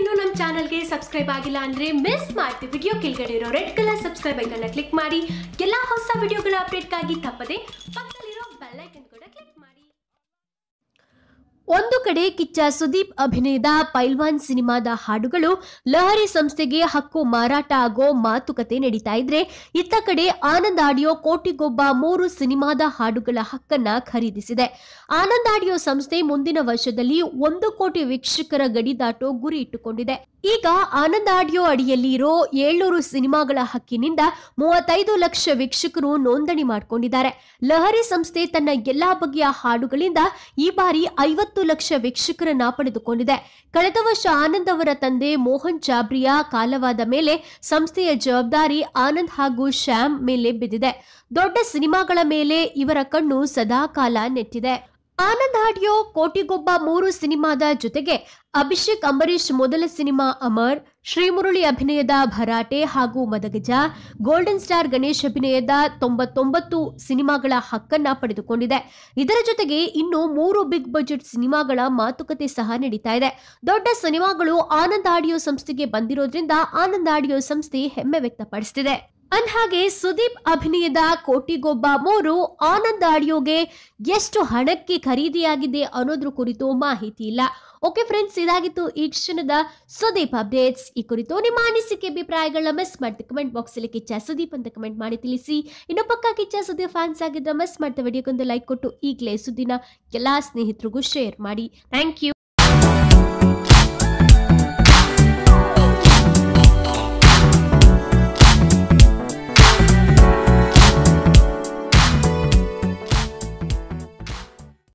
ಇನ್ನೂ ನಮ್ಮ ಚಾನಲ್ಗೆ ಸಬ್ಸ್ಕ್ರೈಬ್ ಆಗಿಲ್ಲ ಅಂದ್ರೆ ಮಿಸ್ ಮಾಡ್ತಿ ವಿಡಿಯೋ ಕೆಳಗಡೆ ಇರೋ ರೆಡ್ ಕಲರ್ ಸಬ್ಸ್ಕ್ರೈಬ್ ಐಕನ್ನ ಕ್ಲಿಕ್ ಮಾಡಿ. ಎಲ್ಲಾ ಹೊಸ ವಿಡಿಯೋಗಳ ಅಪ್ಡೇಟ್ಗಾಗಿ ತಪ್ಪದೆ ಪಕ್ಕದಲ್ಲಿರೋ ಬೆಲ್ ಐಕನ್ ಕೂಡ ಕ್ಲಿಕ್ ಮಾಡಿ ಒಂದು ಕಡೆ ಕಿಚ್ಚ ಸುದೀಪ್ ಅಭಿನಯದ ಪೈಲ್ವಾನ್ ಸಿನಿಮಾದ ಹಾಡುಗಳು ಲಹರಿ ಸಂಸ್ಥೆಗೆ ಹಕ್ಕು ಮಾರಾಟ ಆಗೋ ಮಾತುಕತೆ ನಡೀತಾ ಇದ್ರೆ ಇತ್ತ ಕಡೆ ಆನಂದ್ ಆಡಿಯೋ ಕೋಟಿಗೊಬ್ಬ ಮೂರು ಸಿನಿಮಾದ ಹಾಡುಗಳ ಹಕ್ಕನ್ನ ಖರೀದಿಸಿದೆ. ಆನಂದ್ ಆಡಿಯೋ ಸಂಸ್ಥೆ ಮುಂದಿನ ವರ್ಷದಲ್ಲಿ ಒಂದು ಕೋಟಿ ವೀಕ್ಷಕರ ಗಡಿ ದಾಟೋ ಗುರಿ ಇಟ್ಟುಕೊಂಡಿದೆ. ಈಗ ಆನಂದ್ ಆಡಿಯೋ ಅಡಿಯಲ್ಲಿ ಇರೋ ಏಳ್ನೂರು ಸಿನಿಮಾಗಳ ಹಕ್ಕಿನಿಂದ ಮೂವತ್ತೈದು ಲಕ್ಷ ವೀಕ್ಷಕರು ನೋಂದಣಿ ಮಾಡಿಕೊಂಡಿದ್ದಾರೆ. ಲಹರಿ ಸಂಸ್ಥೆ ತನ್ನ ಎಲ್ಲಾ ಬಗೆಯ ಹಾಡುಗಳಿಂದ ಈ ಬಾರಿ ಐವತ್ತು ಲಕ್ಷ ವೀಕ್ಷಕರನ್ನ ಪಡೆದುಕೊಂಡಿದೆ. ಕಳೆದ ವರ್ಷ ಆನಂದ್ ಅವರ ತಂದೆ ಮೋಹನ್ ಚಾಬ್ರಿಯಾ ಕಾಲವಾದ ಮೇಲೆ ಸಂಸ್ಥೆಯ ಜವಾಬ್ದಾರಿ ಆನಂದ್ ಹಾಗೂ ಶ್ಯಾಮ್ ಮೇಲೆ ಬಿದ್ದಿದೆ. ದೊಡ್ಡ ಸಿನಿಮಾಗಳ ಮೇಲೆ ಇವರ ಕಣ್ಣು ಸದಾಕಾಲ ನೆಟ್ಟಿದೆ. ಆನಂದ್ ಆಡಿಯೋ ಕೋಟಿಗೊಬ್ಬ ಮೂರು ಸಿನಿಮಾದ ಜೊತೆಗೆ ಅಭಿಷೇಕ್ ಅಂಬರೀಶ್ ಮೊದಲ ಸಿನಿಮಾ ಅಮರ್, ಶ್ರೀಮುರುಳಿ ಅಭಿನಯದ ಭರಾಟೆ ಹಾಗೂ ಮದಗಜ, ಗೋಲ್ಡನ್ ಸ್ಟಾರ್ ಗಣೇಶ್ ಅಭಿನಯದ ತೊಂಬತ್ತೊಂಬತ್ತು ಸಿನಿಮಾಗಳ ಹಕ್ಕನ್ನ ಪಡೆದುಕೊಂಡಿದೆ. ಇದರ ಜೊತೆಗೆ ಇನ್ನು ಮೂರು ಬಿಗ್ ಬಜೆಟ್ ಸಿನಿಮಾಗಳ ಮಾತುಕತೆ ಸಹ ನಡೀತಾ ಇದೆ. ದೊಡ್ಡ ಸಿನಿಮಾಗಳು ಆನಂದ್ ಆಡಿಯೋ ಸಂಸ್ಥೆಗೆ ಬಂದಿರೋದ್ರಿಂದ ಆನಂದ್ ಆಡಿಯೋ ಸಂಸ್ಥೆ ಹೆಮ್ಮೆ ವ್ಯಕ್ತಪಡಿಸುತ್ತಿದೆ ಅಂದ್ಹಾಗೆ ಸುದೀಪ್ ಅಭಿನಯದ ಕೋಟಿಗೊಬ್ಬ ಮೂರು ಆನಂದ್ ಆಡಿಯೋಗೆ ಎಷ್ಟು ಹಣಕ್ಕೆ ಖರೀದಿಯಾಗಿದೆ ಅನ್ನೋದ್ರ ಕುರಿತು ಮಾಹಿತಿ ಇಲ್ಲ. ಓಕೆ ಫ್ರೆಂಡ್ಸ್ ಇದಾಗಿತ್ತು ಈ ಕ್ಷಣದ ಸುದೀಪ್ ಅಪ್ಡೇಟ್ಸ್. ಈ ಕುರಿತು ನಿಮ್ಮ ಅನಿಸಿಕೆ, ಅಭಿಪ್ರಾಯಗಳನ್ನ ಮಿಸ್ ಮಾಡ್ತೀವಿ ಕಮೆಂಟ್ ಬಾಕ್ಸ್ ಅಲ್ಲಿ ಕಿಚ್ಚ ಸುದೀಪ್ ಅಂತ ಕಮೆಂಟ್ ಮಾಡಿ ತಿಳಿಸಿ. ಇನ್ನು ಪಕ್ಕ ಕಿಚ್ಚ ಸುದೀಪ್ ಫ್ಯಾನ್ಸ್ ಆಗಿದ್ರೆ ಮಿಸ್ ಮಾಡ್ತಾ ವಿಡಿಯೋಗೊಂದು ಲೈಕ್ ಕೊಟ್ಟು ಈಗಲೇ ಸುದ್ದಿನ ಎಲ್ಲಾ ಸ್ನೇಹಿತರಿಗೂ ಶೇರ್ ಮಾಡಿ. Thank you